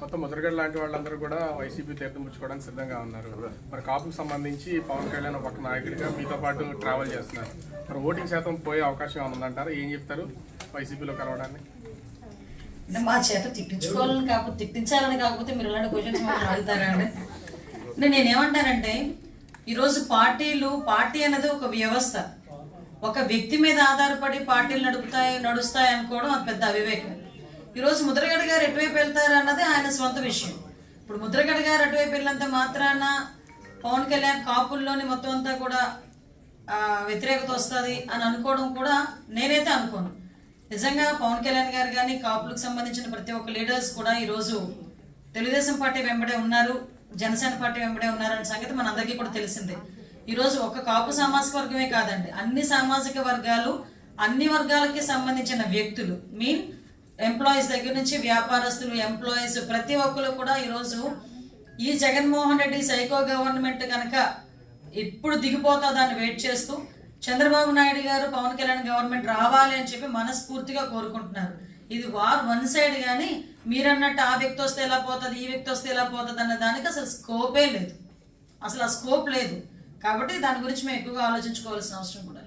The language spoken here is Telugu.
కొత్త ముద్రగడ లాంటి వాళ్ళందరూ కూడా వైసీపీ తీర్థం పుచ్చుకోవడానికి సిద్ధంగా ఉన్నారు. మరి కాపుకు సంబంధించి పవన్ కళ్యాణ్ ఒక నాయకుడిగా మీతో పాటు ట్రావెల్ చేస్తున్నారు. మరి ఓటింగ్ శాతం పోయే అవకాశం ఏమైనా ఉందంటారా? ఏం చెప్తారు వైసీపీలో కలవడాన్ని అంటే మా చేత తిట్టించుకోవాలని కాకపోతే తిట్టించాలని కాకపోతే మీరు ఇలాంటి క్వశ్చన్స్ మమ్మల్ని అడుగుతారా అండి? అంటే నేనేమంటానంటే ఈరోజు పార్టీలు పార్టీ అనేది ఒక వ్యవస్థ. ఒక వ్యక్తి మీద ఆధారపడి పార్టీలు నడుపుతాయి నడుస్తాయి అనుకోవడం అది పెద్ద అవివేకం. ఈరోజు ముద్రగడ గారు ఎటువైపు వెళ్తారు అన్నది ఆయన సొంత విషయం. ఇప్పుడు ముద్రగడ గారు అటువైపు వెళ్ళినంత మాత్రాన పవన్ కళ్యాణ్ కాపుల్లోని మొత్తం అంతా కూడా వ్యతిరేకత వస్తుంది అని అనుకోవడం కూడా నేనైతే అనుకోను. నిజంగా పవన్ కళ్యాణ్ గారు కానీ కాపులకు సంబంధించిన ప్రతి ఒక్క లీడర్స్ కూడా ఈరోజు తెలుగుదేశం పార్టీ వెంబడే ఉన్నారు జనసేన పార్టీ వెంబడే ఉన్నారు అనే సంగతి మనందరికీ కూడా తెలిసిందే. ఈరోజు ఒక కాపు సామాజిక వర్గమే కాదండి అన్ని సామాజిక వర్గాలు అన్ని వర్గాలకి సంబంధించిన వ్యక్తులు మీన్ ఎంప్లాయీస్ దగ్గర నుంచి వ్యాపారస్తులు ఎంప్లాయీస్ ప్రతి ఒక్కరు కూడా ఈరోజు ఈ జగన్మోహన్ రెడ్డి సైకో గవర్నమెంట్ కనుక ఇప్పుడు దిగిపోతుందని వెయిట్ చేస్తూ చంద్రబాబు నాయుడు గారు పవన్ కళ్యాణ్ గవర్నమెంట్ రావాలి అని చెప్పి మనస్ఫూర్తిగా కోరుకుంటున్నారు. ఇది వార్ వన్ సైడ్ కానీ మీరన్నట్టు ఆ వ్యక్తి వస్తే ఎలా పోతుంది ఈ వ్యక్తి వస్తే ఎలా పోతుంది అన్న దానికి అసలు స్కోపే లేదు. అసలు ఆ స్కోప్ లేదు. కాబట్టి దాని గురించి మేము ఎక్కువగా ఆలోచించుకోవాల్సిన అవసరం కూడా